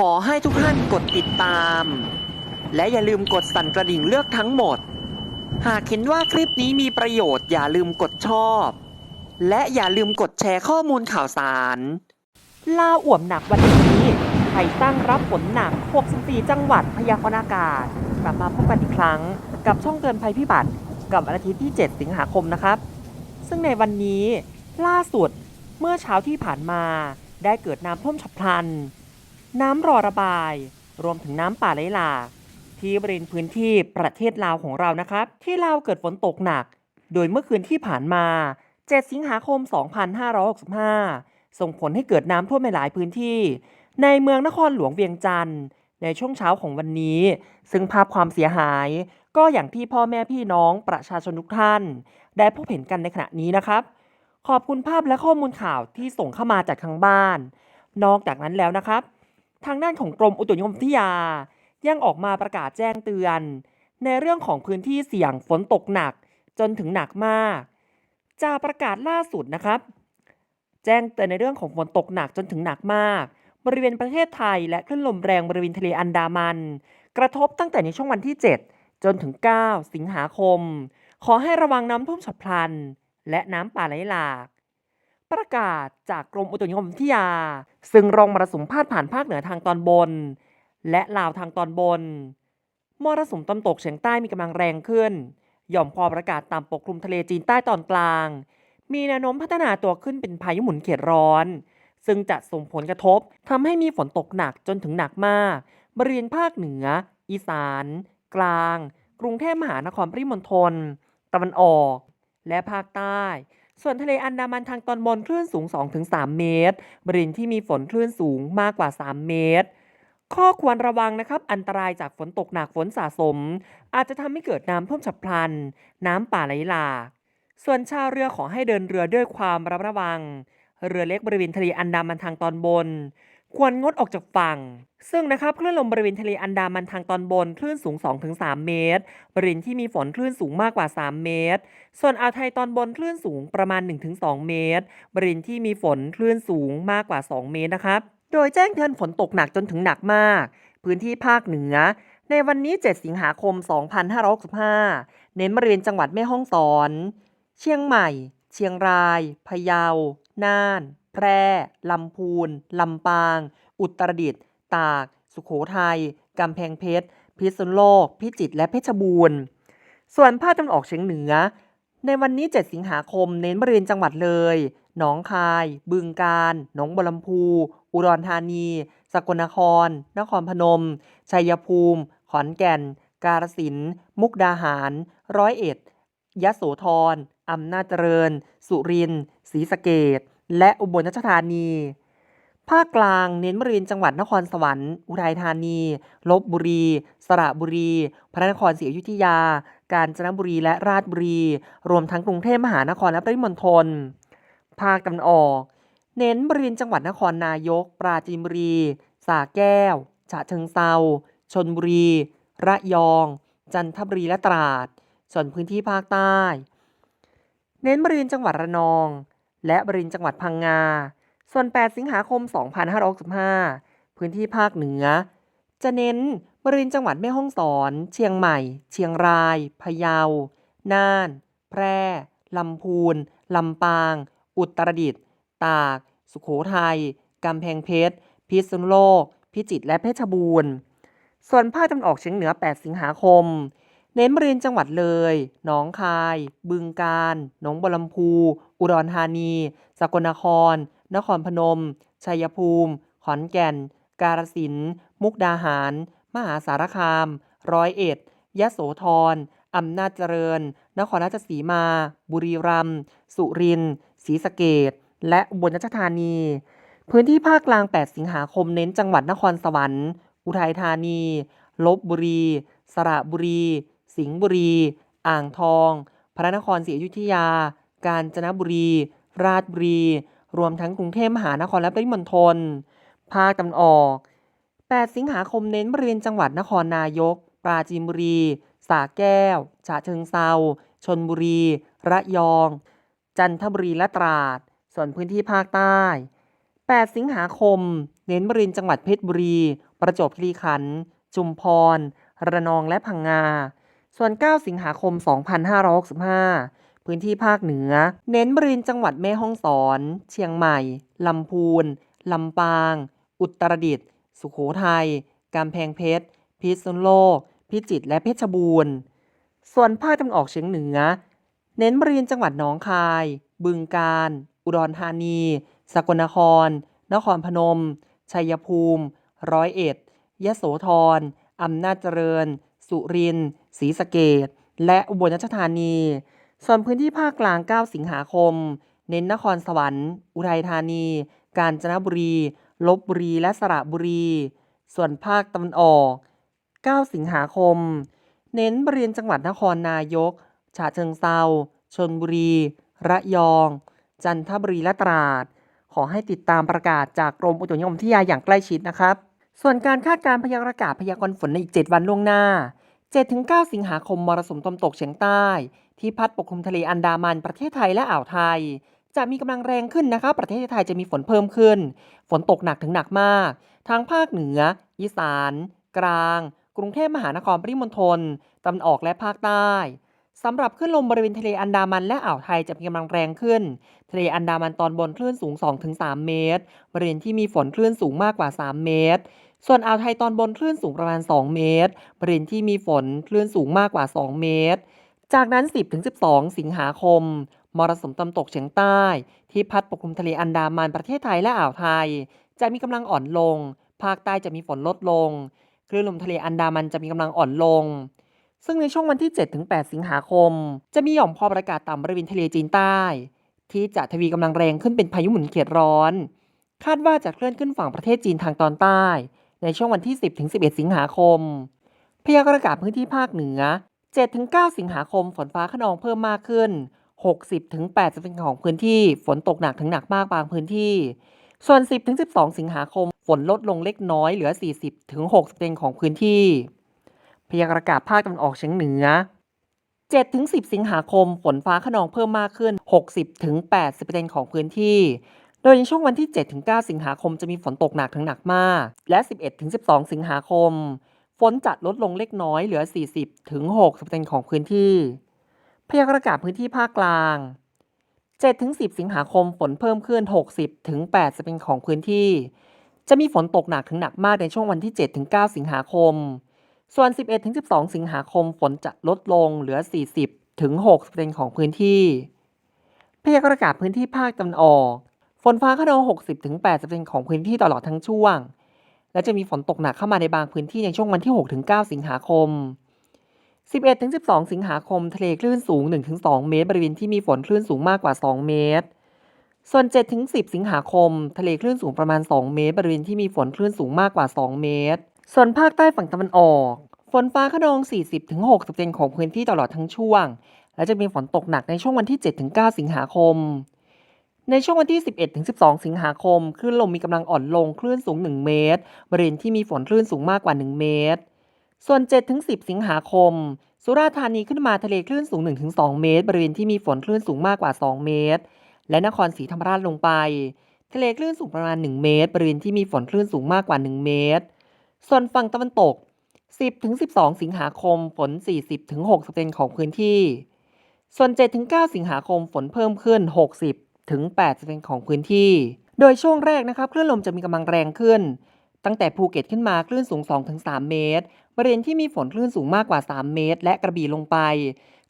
ขอให้ทุกท่านกดติดตาม และอย่าลืมกดสั่นกระดิ่งเลือกทั้งหมด หากเห็นว่าคลิปนี้มีประโยชน์อย่าลืมกดชอบ และอย่าลืมกดแชร์ข้อมูลข่าวสารลาอ่วมหนักวันนี้ไทยตั้งรับฝนหนัก 64 จังหวัดพยากรณ์อากาศ กลับมาพบกันอีกครั้ง กับช่องเตือนภัยพิบัติ กับวันอาทิตย์ที่ 7 สิงหาคมนะครับ ซึ่งในวันนี้ล่าสุดเมื่อเช้าที่ผ่านมาได้เกิดน้ำท่วมฉับพลัน น้ำรอระบาย รวมถึงน้ำป่าไหลหลากที่บริเวณพื้นที่ประเทศลาวของเรานะครับ ที่ลาวเกิดฝนตกหนัก โดยเมื่อคืนที่ผ่านมา 7 สิงหาคม 2565 ส่งผลให้เกิดน้ำท่วมในหลายพื้นที่ ในเมืองนครหลวงเวียงจันทร์ในช่วงเช้าของวันนี้ ซึ่งภาพความเสียหาย ก็อย่างที่พ่อแม่พี่น้องประชาชนทุกท่าน ได้พบเห็นกันในขณะนี้นะครับ ขอบคุณภาพและข้อมูลข่าวที่ส่งเข้ามาจากทางบ้าน นอกจากนั้นแล้วนะครับ ทางด้านของกรมอุตุนิยมวิทยา ยังออกมาประกาศแจ้งเตือน ในเรื่องของพื้นที่เสี่ยงฝนตกหนักจนถึงหนักมาก จากประกาศล่าสุดนะครับ แจ้งเตือนในเรื่องของฝนตกหนักจนถึงหนักมาก บริเวณประเทศไทยและคลื่นลมแรงบริเวณทะเลอันดามัน กระทบตั้งแต่ในช่วงวันที่ 7 จนถึง 9 สิงหาคม ขอให้ระวังน้ำท่วมฉับพลัน และน้ำป่าไหลหลาก ประกาศจากกรมอุตุนิยมวิทยา ซึ่งรองมรสุมพาดผ่านภาคเหนือทางตอนบน และลาวทางตอนบน มรสุมตะวันตกเฉียงใต้มีกำลังแรงขึ้น หย่อมความประกาศตามปกคลุมทะเลจีนใต้ตอนกลาง มีแนวโน้มพัฒนาตัวขึ้นเป็นพายุหมุนเขตร้อน ซึ่งจะส่งผลกระทบทำให้มีฝนตกหนักจนถึงหนักมาก บริเวณภาคเหนือ อีสาน กลาง กรุงเทพมหานครปริมณฑลตะวันออก และภาคใต้ ส่วนทะเลอันดามันทางตอนบนคลื่นสูง 2-3 เมตร บริเวณที่มีฝนคลื่นสูงมากกว่า 3 เมตร ข้อควรระวังนะครับ อันตรายจากฝนตกหนักฝนสะสม อาจจะทำให้เกิดน้ำท่วมฉับพลัน น้ำป่าไหลหลาก ส่วนชาวเรือขอให้เดินเรือด้วยความระมัดระวัง เรือเล็กบริเวณทะเลอันดามันทางตอนบน ควรงดออกจากฝั่ง ซึ่งนะครับคลื่นลมบริเวณทะเลอันดามันทางตอนบนคลื่นสูง 2-3 เมตร บริเวณที่มีฝนคลื่นสูงมากกว่า 3 เมตร ส่วนอ่าวไทยตอนบนคลื่นสูงประมาณ 1-2 เมตร บริเวณที่มีฝนคลื่นสูงมากกว่า 2 เมตรนะครับ โดยแจ้งเตือนฝนตกหนักจนถึงหนักมาก พื้นที่ภาคเหนือ ในวันนี้ 7 สิงหาคม 2565 เน้นบริเวณจังหวัดแม่ฮ่องสอน เชียงใหม่ เชียงราย พะเยา น่าน แพร่ลำพูน ลำปาง อุตรดิตถ์ตาก สุโขทัยกำแพงเพชร พิษณุโลก พิจิตรและเพชรบูรณ์ ส่วนภาคตะวันออกเฉียงเหนือ ในวันนี้ 7 สิงหาคมเน้นบริเวณจังหวัดเลย หนองคาย บึงกาฬ หนองบัวลำพู อุดรธานี สกลนคร นครพนม ชัยภูมิ ขอนแก่น กาฬสิน มุกดาหาร ร้อยเอ็ด ยะโสธรอำนาจเจริญ สุรินทร์ศรีสะเกษ และอุบลราชธานี ภาคกลางเน้นบริเวณจังหวัดนครสวรรค์ อุทัยธานี ลบบุรี สระบุรี พระนครศรีอยุธยา กาญจนบุรีและราชบุรี รวมทั้งกรุงเทพมหานครและปริมณฑล ภาคตะวันออก เน้นบริเวณจังหวัดนครนายก ปราจีนบุรี สระแก้ว ฉะเชิงเซาชนบุรี ระยอง จันทบุรีและตราด ส่วนพื้นที่ภาคใต้ เน้นบริเวณจังหวัดระนอง และบริเวณจังหวัดพังงา ส่วน 8 สิงหาคม 2565 พื้นที่ภาคเหนือ จะเน้นบริเวณจังหวัดแม่ฮ่องสอน เชียงใหม่ เชียงราย พะเยา น่าน แพร่ ลำพูน ลำปาง อุตรดิตถ์ ตาก สุโขทัย กำแพงเพชร พิษณุโลก พิจิตร และเพชรบูรณ์ ส่วนภาคตะวันออกเฉียงเหนือ 8 สิงหาคม เน้นบริเวณจังหวัดเลย หนองคาย บึงกาฬ หนองบัวลำพู อุดรธานี สกลนคร นครพนม ชัยภูมิ ขอนแก่น กาฬสินธุ์มุกดาหาร มหาสารคาม ร้อยเอ็ด ยะโสธร อำนาจเจริญ นครราชสีมา บุรีรัมย์ สุรินทร์ ศรีสะเกษและอุบลราชธานี พื้นที่ภาคกลาง 8 สิงหาคมเน้นจังหวัดนครสวรรค์ อุทัยธานี ลบบุรี สระบุรี สิงห์บุรี อ่างทอง พระนครศรีอยุธยา กาญจนบุรี ราชบุรี รวมทั้งกรุงเทพมหานครและปริมณฑล ภาคตะวันออก 8 สิงหาคมเน้นบริเวณจังหวัดนครนายก ปราจีนบุรีสระแก้ว ฉะเชิงเซาชนบุรี ระยอง จันทบุรีและตราด ส่วนพื้นที่ภาคใต้ 8 สิงหาคม เน้นบริเวณจังหวัดเพชรบุรี ประจวบคีรีขันธ์ จุมพร ระนองและพังงา ส่วน 9 สิงหาคม 2565 พื้นที่ภาคเหนือ เน้นบริเวณจังหวัดแม่ฮ่องสอน เชียงใหม่ ลำพูน ลำปาง อุตรดิตถ์ สุโขทัยกำแพงเพชร พิษณุโลก พิจิตร และเพชรบูรณ์ ส่วนภาคตะวันออกเฉียงเหนือ เน้นบริเวณจังหวัดหนองคาย บึงกาฬ อุดรธานี สกลนคร นครพนม ชัยภูมิ ร้อยเอ็ดยโสธร อำนาจเจริญ สุรินทร์ ศรีสะเกษและอุบลราชธานี ส่วนพื้นที่ภาคกลาง 9 สิงหาคม เน้นนครสวรรค์ อุทัยธานี กาญจนบุรี ลบบุรี และสระบุรี ส่วนภาคตะวันออก 9 สิงหาคม เน้นบริเวณจังหวัดนครนายก ฉะเชิงเซาชนบุรี ระยอง จันทบุรี และตราด ขอให้ติดตามประกาศจากกรมอุตุนิยมวิทยาอย่างใกล้ชิดนะครับ ส่วนการคาดการณ์พยากรณ์อากาศพยากรณ์ฝนในอีก 7 วันล่วงหน้า 7-9 สิงหาคมมรสุมตะวันตกเฉียงใต้ ที่พัดปกคลุมทะเลอันดามันประเทศไทยและอ่าวไทย จะมีกำลังแรงขึ้นนะคะ ประเทศไทยจะมีฝนเพิ่มขึ้น ฝนตกหนักถึงหนักมากทั้งภาคเหนือ อีสาน กลาง กรุงเทพมหานครปริมณฑลตะวันออกและภาคใต้สำหรับคลื่นลมบริเวณทะเลอันดามันและอ่าวไทยจะมีกำลังแรงขึ้น ทะเลอันดามันตอนบนคลื่นสูง 2-3 เมตร บริเวณที่มีฝนคลื่นสูงมากกว่า 3 เมตร ส่วนอ่าวไทยตอนบนคลื่นสูงประมาณ 2 เมตร บริเวณที่มีฝนคลื่นสูงมากกว่า 2 เมตร จากนั้น 10-12 สิงหาคม มรสุมตะวันตกเฉียงใต้ ที่พัดปกคลุมทะเลอันดามันประเทศไทยและอ่าวไทย จะมีกำลังอ่อนลง ภาคใต้จะมีฝนลดลง คลื่นลมทะเลอันดามันจะมีกำลังอ่อนลง ซึ่งในช่วงวันที่ 7-8 สิงหาคม จะมีหย่อมความกดอากาศต่ำบริเวณทะเลจีนใต้ ที่จะทวีกำลังแรงขึ้นเป็นพายุหมุนเขตร้อน คาดว่าจะเคลื่อนขึ้นฝั่งประเทศจีนทางตอนใต้ ในช่วงวันที่ 10-11 สิงหาคม พยากรณ์อากาศพื้นที่ภาคเหนือ7-9สิงหาคม ฝนฟ้าขนองเพิ่มมากขึ้น 60-80%ของพื้นที่ ฝนตกหนักถึงหนักมากบางพื้นที่ ส่วน 10-12 สิงหาคม ฝนลดลงเล็กน้อยเหลือ 40-60%ของพื้นที่ พยากรณ์อากาศภาคตะวันออกเฉียงเหนือ7-10 สิงหาคม ฝนฟ้าขนองเพิ่มมากขึ้น 60-80%ของพื้นที่ โดยในช่วงวันที่ 7-9 สิงหาคมจะมีฝนตกหนักถึงหนักมาก และ 11-12 สิงหาคม ฝนจะลดลงเล็กน้อยเหลือ 40-60%ของพื้นที่พยากรณ์อากาศพื้นที่ภาคกลาง 7-10 สิงหาคมฝนเพิ่มขึ้น 60-80%ของพื้นที่ จะมีฝนตกหนักถึงหนักมากในช่วงวันที่ 7-9 สิงหาคม ส่วน 11-12 สิงหาคมฝนจะลดลงเหลือ 40-60%ของพื้นที่พยากรณ์อากาศพื้นที่ภาคตะวันออก ฝนฟ้าขนอง 60-80%ของพื้นที่ตลอดทั้งช่วง และจะมีฝนตกหนักเข้ามาในบางพื้นที่ในช่วงวันที่ 6-9 สิงหาคม 11-12 สิงหาคม ทะเลคลื่นสูง 1-2 เมตร บริเวณที่มีฝนคลื่นสูงมากกว่า 2 เมตร ส่วน 7-10 สิงหาคม ทะเลคลื่นสูงประมาณ 2 เมตร บริเวณที่มีฝนคลื่นสูงมากกว่า 2 เมตร ส่วนภาคใต้ฝั่งตะวันออก ฝนฟ้าขนอง 40-60%ของพื้นที่ตลอดทั้งช่วง และจะมีฝนตกหนักในช่วงวันที่ 7-9 สิงหาคม ในช่วงวันที่ 11-12 สิงหาคม คลื่นลมมีกำลังอ่อนลง คลื่นสูง 1 เมตร บริเวณที่มีฝนคลื่นสูงมากกว่า 1 เมตร ส่วน7-10 สิงหาคม สุราษฎร์ธานีขึ้นมาทะเลคลื่นสูง1-2เมตร บริเวณที่มีฝนคลื่นสูงมากกว่า 2 เมตร และนครศรีธรรมราชลงไป ทะเลคลื่นสูงประมาณ 1 เมตร บริเวณที่มีฝนคลื่นสูงมากกว่า 1 เมตร ส่วนฝั่งตะวันตก 10-12 สิงหาคม ฝน 40-60%ของพื้นที่ ส่วน7-9สิงหาคม ฝนเพิ่มขึ้น 60-80%ของพื้นที่ โดยช่วงแรกนะครับคลื่นลมจะมีกำลังแรงขึ้น ตั้งแต่ภูเก็ตขึ้นมาคลื่นสูง 2-3 เมตร บริเวณที่มีฝนคลื่นสูงมากกว่า 3 เมตร และกระบี่ลงไป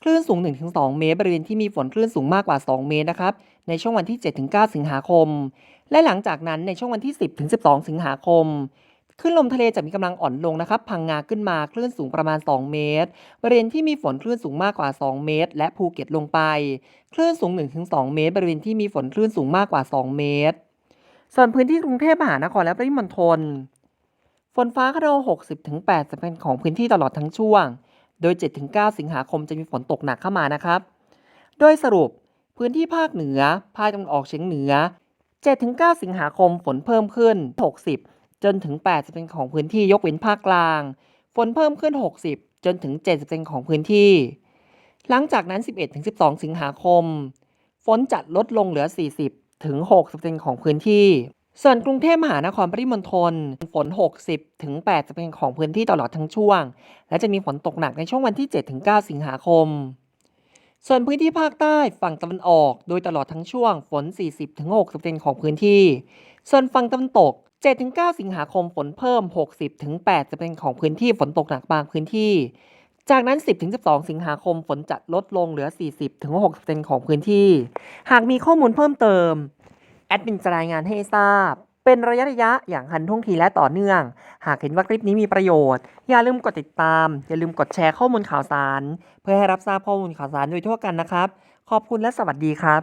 คลื่นสูง 1-2 เมตร บริเวณที่มีฝนคลื่นสูงมากกว่า 2 เมตรนะครับในช่วงวันที่ 7-9 สิงหาคม และหลังจากนั้นในช่วงวันที่ 10-12 สิงหาคม คลื่นลมทะเลจะมีกำลังอ่อนลงนะครับ พังงาขึ้นมาคลื่นสูงประมาณ 2 เมตร บริเวณที่มีฝนคลื่นสูงมากกว่า 2 เมตร และภูเก็ตลงไป คลื่นสูง 1-2 เมตร บริเวณที่มีฝนคลื่นสูงมากกว่า 2 เมตร ส่วนพื้นที่กรุงเทพมหานครและปริมณฑล ฝนฟ้าขนอง60-80%ของพื้นที่ตลอดทั้งช่วง โดย 7-9 สิงหาคมจะมีฝนตกหนักเข้ามานะครับ โดยสรุปพื้นที่ภาคเหนือ ภาคตะวันออกเฉียงเหนือ 7-9 สิงหาคมฝนเพิ่มขึ้น 60 จนถึง 80%ของพื้นที่ยกเว้นภาคกลาง ฝนเพิ่มขึ้น 60 จนถึง 70%ของพื้นที่ หลังจากนั้น 11-12 สิงหาคม ฝนจะลดลงเหลือ 40 ถึง 60%ของพื้นที่ ส่วนกรุงเทพมหานครปริมณฑลฝน 60 ถึง8จะเป็นของพื้นที่ตลอดทั้งช่วง และจะมีฝนตกหนักในช่วงวันที่ 7 ถึง 9 สิงหาคมส่วนพื้นที่ภาคใต้ฝั่งตะวันออก โดยตลอดทั้งช่วงฝน 40ถึง60ของพื้นที่ ส่วนฝั่งตะวันตก 7ถึง9สิงหาคมฝนเพิ่ม 60ถึง8จะเป็นของพื้นที่ฝนตกหนักบางพื้นที่ จากนั้น 10ถึง12 สิงหาคมฝนจะลดลงเหลือ 40ถึง60ของพื้นที่ หากมีข้อมูลเพิ่มเติม แอดมินจะรายงานให้ทราบ เป็นระยะระยะอย่างทันท่วงทีและต่อเนื่อง หากเห็นว่าคลิปนี้มีประโยชน์ อย่าลืมกดติดตาม อย่าลืมกดแชร์ข้อมูลข่าวสาร เพื่อให้รับทราบข้อมูลข่าวสารโดยทั่วกันนะครับ ขอบคุณและสวัสดีครับ